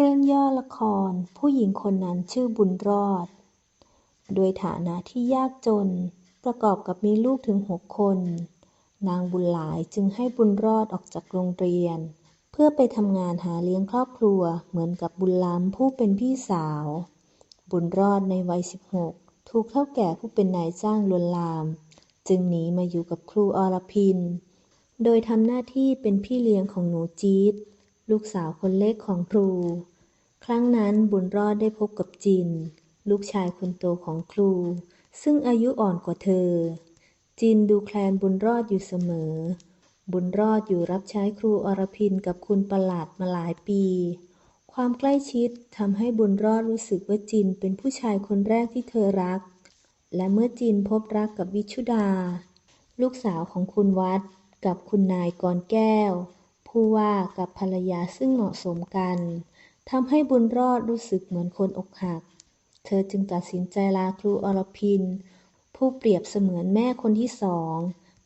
เรื่องย่อละคร ผู้หญิงคนนั้นชื่อบุญรอดโดยฐานะที่ยากจน ประกอบกับมีลูกถึงหกคน นางบุญหลายจึงให้บุญรอดออกจากโรงเรียน เพื่อไปทำงานหาเลี้ยงครอบครัวเหมือนกับบุญล้ำผู้เป็นพี่สาว บุญรอดในวัยสิบหกถูกเท่าแก่ผู้เป็นนายจ้างลวนลาม จึงหนีมาอยู่กับครูอรพิน โดยทำหน้าที่เป็นพี่เลี้ยงของหนูจี๊ด ลูกสาวคนเล็กของครู ครั้งนั้นบุญรอดได้พบกับจิน ลูกชายคนโตของครู ซึ่งอายุอ่อนกว่าเธอ จินดูแคลนบุญรอดอยู่เสมอ บุญรอดอยู่รับใช้ครูอรพินกับคุณประหลาดมาหลายปี ความใกล้ชิดทำให้บุญรอดรู้สึกว่าจินเป็นผู้ชายคนแรกที่เธอรัก และเมื่อจินพบรักกับวิชุดา ลูกสาวของคุณวัดกับคุณนายกรแก้ว ผู้ว่ากับภรรยาซึ่งเหมาะสมกันทำให้บุญรอดรู้สึกเหมือนคนอกหัก เธอจึงตัดสินใจลาครูอรพิน ผู้เปรียบเสมือนแม่คนที่สอง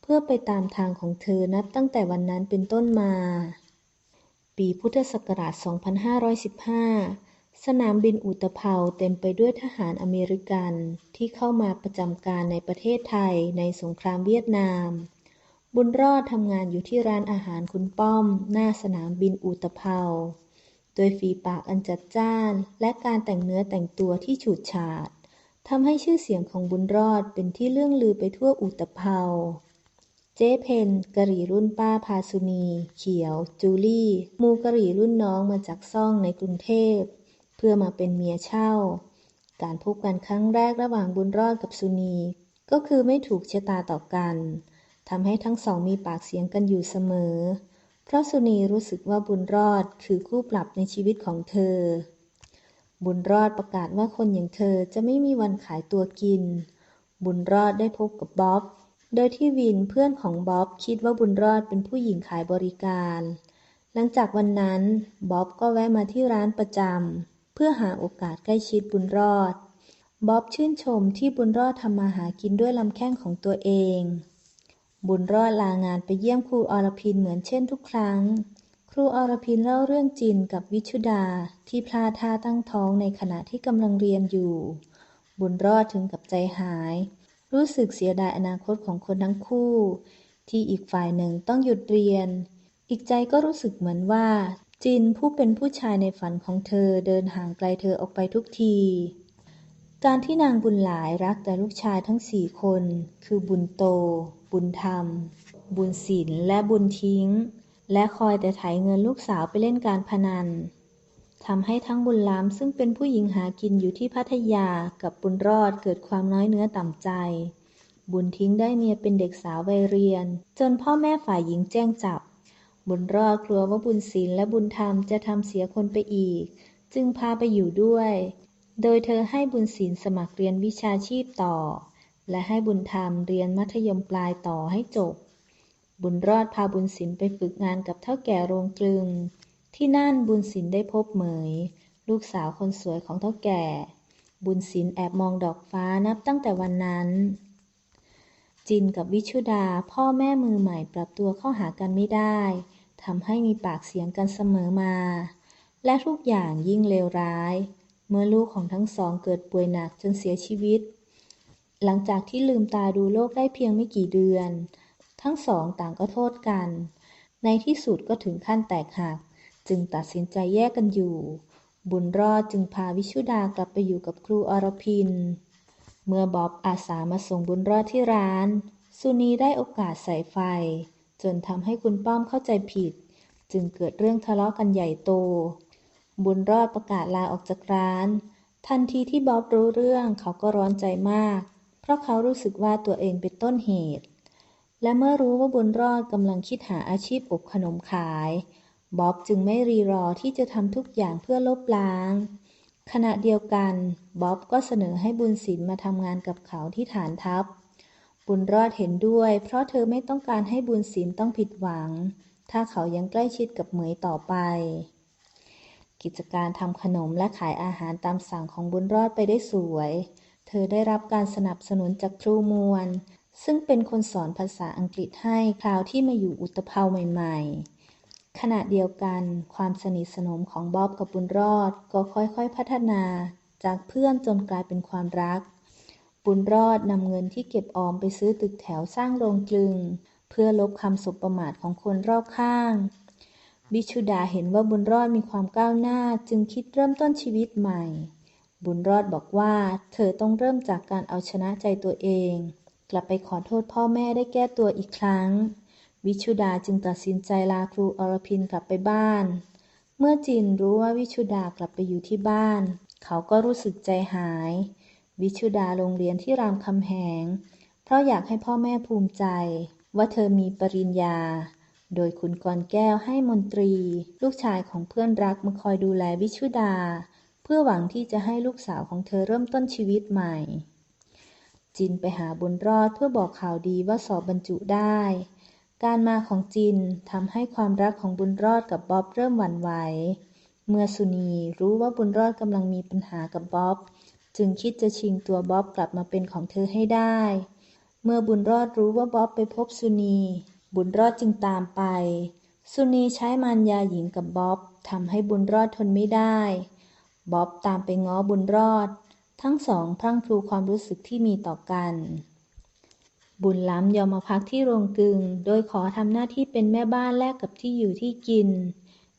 เพื่อไปตามทางของเธอนับตั้งแต่วันนั้นเป็นต้นมา ปีพุทธศักราช 2515 สนามบินอุตภเปาเต็มไปด้วยทหารอเมริกันที่เข้ามาประจำการในประเทศไทยในสงครามเวียดนาม บุญรอดทำงานอยู่ที่ร้านอาหารคุณป้อม หน้าสนามบินอุตภเปาโดยฝีปากอันจัดจ้าน และการแต่งเนื้อแต่งตัวที่ฉูดฉาดทำให้ชื่อเสียงของบุญรอดเป็นที่เลื่องลือไปทั่วอุตภเปาเจ๊เพนกะหรี่รุ่นป้าพาสุนี เขียว จูลี่ มูกะหรี่รุ่นน้องมาจากซ่องในกรุงเทพ เพื่อมาเป็นเมียเช่า การพบกันครั้งแรกระหว่างบุญรอดกับสุนี ก็คือไม่ถูกชะตาต่อกัน ทำให้ทั้งสองมีปากเสียงกันอยู่เสมอ เพราะสุนีรู้สึกว่าบุญรอดคือคู่ปรับในชีวิตของเธอ บุญรอดประกาศว่าคนอย่างเธอจะไม่มีวันขายตัวกิน บุญรอดได้พบกับบ๊อบ โดยที่วินเพื่อนของบ๊อบคิดว่าบุญรอดเป็นผู้หญิงขายบริการ หลังจากวันนั้นบ๊อบก็แวะมาที่ร้านประจำเพื่อหาโอกาสใกล้ชิดบุญรอดบ๊อบชื่นชมที่บุญรอดทำมาหากินด้วยลำแข้งของตัวเอง บุญรอดลางานไปเยี่ยมครูอรพินเหมือนเช่นทุกครั้ง ครูอรพินเล่าเรื่องจินกับวิชุดาที่พลาดท่าตั้งท้องในขณะที่กำลังเรียนอยู่ บุญรอดถึงกับใจหาย รู้สึกเสียดายอนาคตของคนทั้งคู่ ที่อีกฝ่ายหนึ่งต้องหยุดเรียน อีกใจก็รู้สึกเหมือนว่าจินผู้เป็นผู้ชายในฝันของเธอเดินห่างไกลเธอออกไปทุกที การที่นางบุญหลายรักแต่ลูกชายทั้งสี่คน คือบุญโต บุญธรรม บุญศีลและบุญทิ้ง และคอยแต่ไถเงินลูกสาวไปเล่นการพนันทำให้ทั้งบุญล้ำซึ่งเป็นผู้หญิงหากินอยู่ที่พัทยากับบุญรอดเกิดความน้อยเนื้อต่ำใจ บุญทิ้งได้เมียเป็นเด็กสาววัยเรียน จนพ่อแม่ฝ่ายหญิงแจ้งจับ บุญรอดกลัวว่าบุญศีลและบุญธรรมจะทำเสียคนไปอีก จึงพาไปอยู่ด้วย โดยเธอให้บุญศีลสมัครเรียนวิชาชีพต่อ และให้บุญธรรมเรียนมัธยมปลายต่อให้จบ บุญรอดพาบุญศิลไปฝึกงานกับเท่าแก่โรงกลึง ที่นั่นบุญศิลได้พบเหมย ลูกสาวคนสวยของเท่าแก่ บุญศิลแอบมองดอกฟ้านับตั้งแต่วันนั้น จินกับวิชุดาพ่อแม่มือใหม่ปรับตัวเข้าหากันไม่ได้ทำให้มีปากเสียงกันเสมอมา และทุกอย่างยิ่งเลวร้าย มื่อลูกของทั้งสองเกิดป่วยหนักจนเสียชีวิต หลังจากที่ลืมตาดูโลกได้เพียงไม่กี่เดือน ทั้งสองต่างก็โทษกัน ในที่สุดก็ถึงขั้นแตกหัก จึงตัดสินใจแยกกันอยู่ บุญรอดจึงพาวิชุดากลับไปอยู่กับครูอรพิน เมื่อบ๊อบอาสามาส่งบุญรอดที่ร้าน สุนีได้โอกาสใส่ไฟ จนทำให้คุณป้อมเข้าใจผิด จึงเกิดเรื่องทะเลาะกันใหญ่โต บุญรอดประกาศลาออกจากร้าน ทันทีที่บ๊อบรู้เรื่องเขาก็ร้อนใจมาก เพราะเขารู้สึกว่าตัวเองเป็นต้นเหตุ และเมื่อรู้ว่าบุญรอดกำลังคิดหาอาชีพอบขนมขาย บ๊อบจึงไม่รีรอที่จะทำทุกอย่างเพื่อลบล้าง ขณะเดียวกันบ๊อบก็เสนอให้บุญศิลมาทำงานกับเขาที่ฐานทัพ บุญรอดเห็นด้วย เพราะเธอไม่ต้องการให้บุญศิลต้องผิดหวัง ถ้าเขายังใกล้ชิดกับเหมยต่อไป กิจการทำขนมและขายอาหารตามสั่งของบุญรอดไปได้สวย เธอได้รับการสนับสนุนจากครูมวล ซึ่งเป็นคนสอนภาษาอังกฤษให้คราวที่มาอยู่อุตภเปาใหม่ ๆ ขณะเดียวกันความสนิทสนมของบ๊อบกับบุญรอดก็ค่อยๆพัฒนาจากเพื่อนจนกลายเป็นความรัก บุญรอดนำเงินที่เก็บออมไปซื้อตึกแถวสร้างโรงกลึง เพื่อลบคำสบประมาทของคนรอบข้าง บิชุดาเห็นว่าบุญรอดมีความก้าวหน้าจึงคิดเริ่มต้นชีวิตใหม่ บุญรอดบอกว่าเธอต้องเริ่มจากการเอาชนะใจตัวเอง กลับไปขอโทษพ่อแม่ได้แก้ตัวอีกครั้ง วิชุดาจึงตัดสินใจลาครูอรพินกลับไปบ้าน เมื่อจินรู้ว่าวิชุดากลับไปอยู่ที่บ้าน เขาก็รู้สึกใจหาย วิชุดาลงเรียนที่รามคำแหง เพราะอยากให้พ่อแม่ภูมิใจ ว่าเธอมีปริญญา โดยคุณกรแก้วให้มนตรี ลูกชายของเพื่อนรักมาคอยดูแลวิชุดา เพื่อหวังที่จะให้ลูกสาวของเธอเริ่มต้นชีวิตใหม่ จินไปหาบุญรอดเพื่อบอกข่าวดีว่าสอบบรรจุได้ การมาของจินทำให้ความรักของบุญรอดกับบ๊อบเริ่มหวั่นไหว เมื่อสุนีรู้ว่าบุญรอดกำลังมีปัญหากับบ๊อบจึงคิดจะชิงตัวบ๊อบกลับมาเป็นของเธอให้ได้ เมื่อบุญรอดรู้ว่าบ๊อบไปพบสุนี บุญรอดจึงตามไป สุนีใช้มารยาหญิงกับบ๊อบทำให้บุญรอดทนไม่ได้ บ๊อบตามไปง้อบุญรอด ทั้งสองพรั่งพรูความรู้สึกที่มีต่อกัน บุญล้ำยอมมาพักที่โรงกึง โดยขอทำหน้าที่เป็นแม่บ้านแลกกับที่อยู่ที่กิน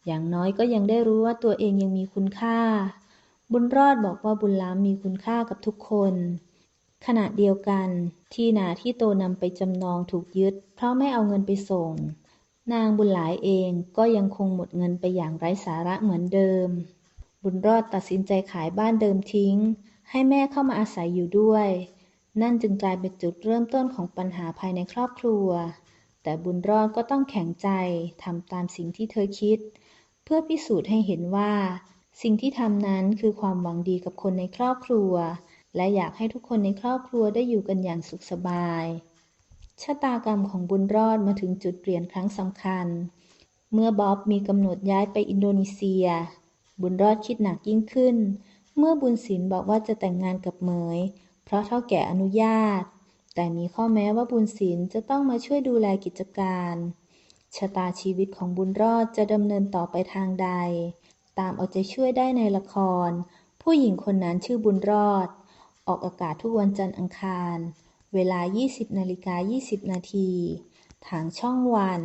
อย่างน้อยก็ยังได้รู้ว่าตัวเองยังมีคุณค่า บุญรอดบอกว่าบุญล้ำมีคุณค่ากับทุกคน ขณะเดียวกัน ที่นาที่โตนำไปจำนองถูกยึด เพราะไม่เอาเงินไปส่ง นางบุญหลายเองก็ยังคงหมดเงินไปอย่างไร้สาระเหมือนเดิม บุญรอดตัดสินใจขายบ้านเดิมทิ้ง ให้แม่เข้ามาอาศัยอยู่ด้วย นั่นจึงกลายเป็นจุดเริ่มต้นของปัญหาภายในครอบครัว แต่บุญรอดก็ต้องแข็งใจทำตามสิ่งที่เธอคิด เพื่อพิสูจน์ให้เห็นว่า สิ่งที่ทำนั้นคือความหวังดีกับคนในครอบครัว และอยากให้ทุกคนในครอบครัวได้อยู่กันอย่างสุขสบาย ชะตากรรมของบุญรอดมาถึงจุดเปลี่ยนครั้งสำคัญ เมื่อบ๊อบมีกำหนดย้ายไปอินโดนีเซีย บุญรอดคิดหนักยิ่งขึ้น เมื่อบุญศิลบอกว่าจะแต่งงานกับเหมย เพราะเท่าแก่อนุญาต แต่มีข้อแม้ว่าบุญศิลจะต้องมาช่วยดูแลกิจการชะตาชีวิตของบุญรอดจะดำเนินต่อไปทางใด ตามเอาใจช่วยได้ในละคร ผู้หญิงคนนั้นชื่อบุญรอด ออกอากาศทุกวันจันทร์อังคาร เวลา 20นาฬิกา20นาทีทางช่องวัน